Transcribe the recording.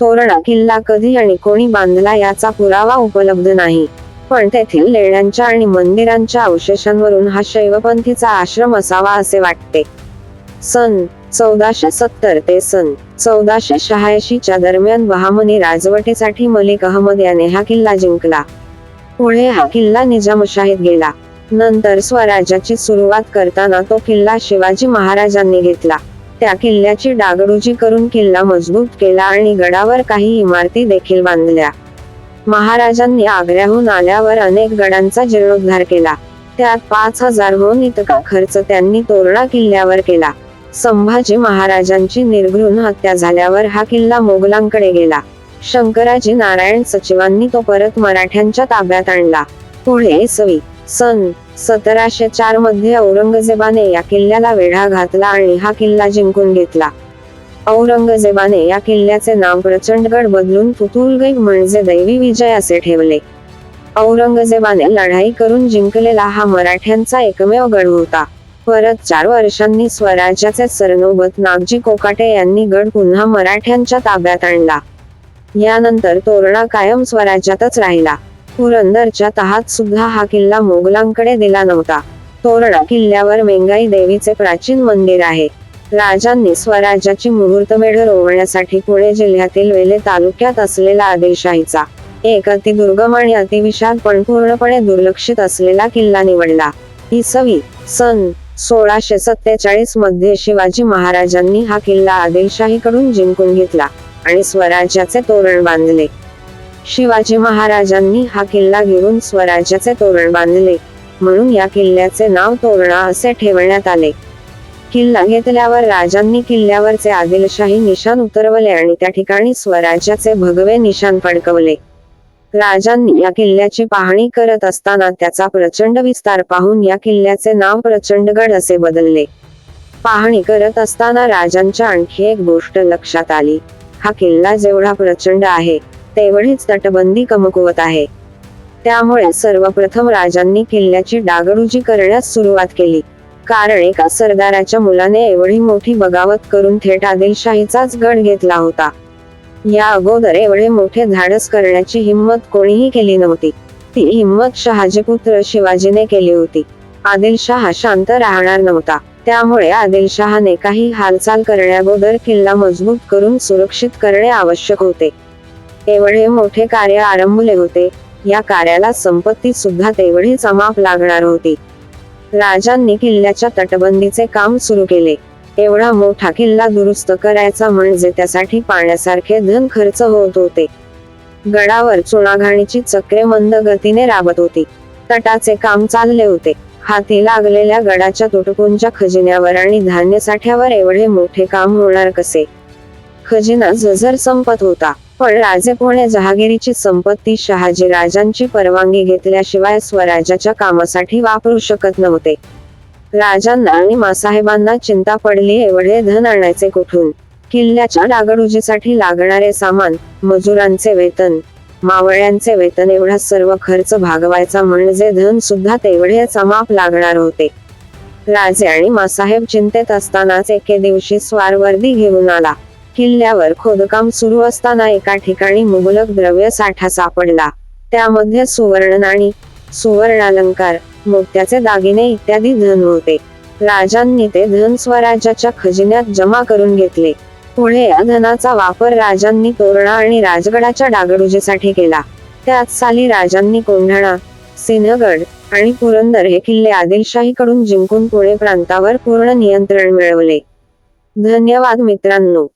तोरणा किल्ला कधी आणि कोणी बांधला याचा पुरावा उपलब्ध नाही. पण तेथील लेण्यांच्या आणि मंदिरांच्या अवशेषांवरून हा शैवपंथीचा आश्रम असावा असे वाटते. सन चौदाशे सत्तर ते सन चौदाशे शहाऐंशीच्या दरम्यान बहामनी राजवटीसाठी मलिक अहमद याने हा किल्ला जिंकला. पुढे हा किल्ला निजामशाहीत गेला. नंतर स्वराज्याची सुरुवात करताना तो किल्ला शिवाजी महाराजांनी घेतला. त्या किल्ल्याची डागडुजी करून किल्ला मजबूत केला आणि गडावर काही इमारती देखील बांधल्या. महाराजांनी आग्र्याहून आल्यावर अनेक गडांचा जीर्णोद्धार केला. त्यात पाच हजारहून इतका खर्च त्यांनी तोरणा किल्ल्यावर केला. संभाजी महाराजांची निर्घृण हत्या झाल्यावर हा किल्ला मोगलांकडे गेला. शंकराजी नारायण सचिवांनी तो परत मराठ्यांच्या ताब्यात आणला. पुढे सवी सन सतराशे चारमध्ये औरंगजेबाने या किल्ल्याला वेढा घातला आणि हा किल्ला जिंकून घेतला. औरंगजेबाने या किल्ल्याचे नाव प्रचंडगड बदलून फुतुलगड म्हणजे दैवी विजय असे ठेवले. औरंगजेबाने लढाई करून जिंकलेला हा मराठ्यांचा एकमेव गड होता. परत चार वर्षांनी स्वराज्याचे सरनोबत नागजी कोकाटे यांनी गड पुन्हा मराठ्यांच्या ताब्यात आणला. यानंतर तोरणा कायम स्वराज्यातच राहिला. पुरंदरच्या तहात सुद्धा हा किल्ला मोगलांकडे दिला नव्हता. तोरणा किल्ल्यावर मेंगाई देवीचे प्राचीन मंदिर आहे. राजांनी स्वराज्याची मुहूर्तमेढ रोवण्यासाठी पुणे जिल्ह्यातील वेले तालुक्यात असलेला आदिलशाहीचा एक अतिदुर्गम आणि अतिविशाल पण पूर्णपणे दुर्लक्षित असलेला किल्ला निवडला. इसवी सन सोळाशे सत्तेचाळीसमध्ये शिवाजी महाराजांनी हा किल्ला आदिलशाहीकडून जिंकून घेतला आणि स्वराज्याचे तोरण बांधले. शिवाजी महाराजांनी हा किल्ला घेऊन स्वराज्याचे तोरण बांधले म्हणून या किल्ल्याचे नाव तोरणा असे ठेवण्यात आले. किल्ला घेतल्यावर राजांनी किल्ल्यावरचे आदिलशाही निशाण उतरवले आणि त्या ठिकाणी स्वराज्याचे भगवे निशाण फडकवले. राजांनी या किल्ल्याची पाहणी करत असताना त्याचा प्रचंड विस्तार पाहून या किल्ल्याचे नाव प्रचंडगड असे बदलले. पाहणी करत असताना राजांच्या आणखी एक गोष्ट लक्षात आली. हा किल्ला जेवढा प्रचंड आहे तेवढीच तटबंदी कमकुवत आहे. त्यामुळे सर्वप्रथम राजांनी किल्ल्याची डागडुजी करण्यास सुरुवात केली. कारण एका सरदाराच्या मुलाने एवढी मोठी बगावत करून थेट आदिलशाहीचाच गड घेतला होता. या अगोदर एवढे मोठे धाडस करण्याची हिंमत कोणीही केली नव्हती. ती हिंमत शहाजीपुत्र शिवाजीने केली होती. आदिलशाह शांत राहणार नव्हता. त्यामुळे आदिलशहाने काही हालचाल करण्याअगोदर किल्ला मजबूत करून सुरक्षित करणे आवश्यक होते. एवढे मोठे कार्य आरंभले होते. या कार्याला संपत्ती सुद्धा तेवढीच अमाप लागणार होती. राजांनी किल्ल्याच्या तटबंदीचे काम सुरू केले. एवढा मोठा किल्ला दुरुस्त करायचा म्हणजे त्यासाठी पाण्यासारखे धन खर्च होत होते. गडावर चुनाघाणीची चक्रे मंद गतीने राबत होती. तटाचे काम चालले होते. हाती लागलेल्या गडाच्या तुटकुंच्या खजिन्यावर आणि धान्य साठ्यावर एवढे मोठे काम होणार कसे? खजिना जजर संपत होता. पण राजेपोणे जहागिरीची संपत्ती शहाजी राजांची परवानगी घेतल्याशिवाय स्वराज्याच्या कामासाठी वापरू शकत नव्हते. राजांना आणि मासाहेबांना चिंता पडली एवढे धन आणायचे कुठून? किल्ल्याच्या डागडुजीसाठी लागणारे सामान मजुरांचे वेतन मावळ्यांचे वेतन एवढा सर्व खर्च भागवायचा म्हणजे धन सुद्धा तेवढेच समाप लागणार होते. राजे आणि मासाहेब चिंतेत असतानाच एके दिवशी स्वारवर्दी घेऊन आला. किल्ल्यावर खोदकाम सुरू असताना एका ठिकाणी मुबलक द्रव्य साठा सापडला. त्यामध्ये सुवर्ण नाणी सुवर्णालंकार मोत्याचे दागिने इत्यादी धन होते. राजांनी ते धन स्वराज्याच्या खजिन्यात जमा करून घेतले. पुढे या धनाचा वापर राजांनी तोरणा आणि राजगडाच्या डागडुजीसाठी केला. त्याच साली राजांनी कोंढाणा सिंहगड आणि पुरंदर हे किल्ले आदिलशाहीकडून जिंकून पुणे प्रांतावर पूर्ण नियंत्रण मिळवले. धन्यवाद मित्रांनो.